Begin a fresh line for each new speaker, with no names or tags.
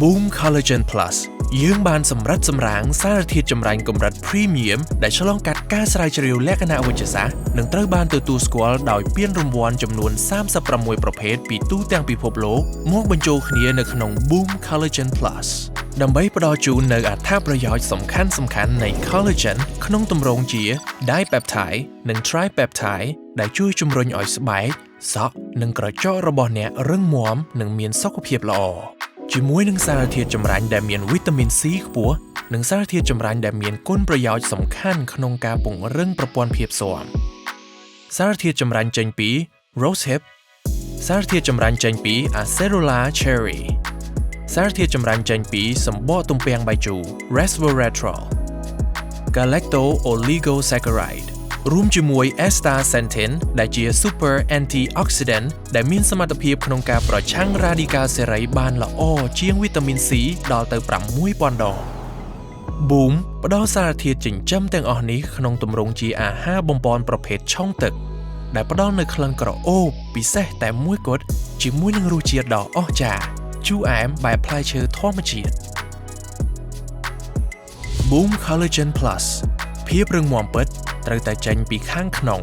Boom Collagen Plus យើងបានសម្រិតសម្រាងសារធាតុចម្រាញ់កម្រិត Premium ដែលឆ្លងកាត់ការស្រាវជ្រាវលក្ខណៈវិទ្យាសាស្ត្រនិងត្រូវបានទទួលស្គាល់ដោយពានរង្វាន់ចំនួន36ប្រភេទពីទូទាំងពិភពលោកមកបញ្ចូលគ្នានៅក្នុង Boom Collagen Plus ដើម្បីផ្ដល់ជូននូវអត្ថប្រយោជន៍សំខាន់សំខាន់នៃ collagen ក្នុងទម្រង់ជា dipeptide និង tripeptide ដែលជួយជំរុញឲ្យស្បែក សក់ និងក្រចករបស់អ្នករឹងមាំនិងមានសុខភាពល្អ ជាមួយនឹងសារធាតុចម្រាញ់ដែលមានវីតាមីន C ខ្ពស់និងសារធាតុចម្រាញ់ដែលមានគុណប្រយោជន៍សំខាន់ក្នុងការពង្រឹងប្រព័ន្ធភាពស៊ាំសារធាតុចម្រាញ់ចេញពី rosehip សារធាតុចម្រាញ់ចេញពី acerola cherry សារធាតុចម្រាញ់ចេញពីសម្បកទំពាំងបាយជូរ resveratrol galacto oligosaccharide រួមជាមួយ astaxanthin ដែលជា super antioxidant ដែលមានសមត្ថភាពក្នុងការប្រឆាំងរ៉ាឌីកាល់សេរីបានល្អជាងវីតាមីន C ដល់ទៅ6000ដង Boom ផ្ដល់សារធាតុចិញ្ចឹមទាំងអស់នេះក្នុងទម្រង់ជាអាហារបំពន់ប្រភេទឆុងទឹក ដែលផ្ដល់នូវក្លិនក្រអូបពិសេសតែមួយគត់ជាមួយនឹងរសជាតិដ៏អស្ចារ្យជូរអែមបែបផ្លែឈើធម្មជាតិ Boom Collagen Plus ភាពរឹងមាំពិត ត្រូវតែចេញពីខាងក្នុង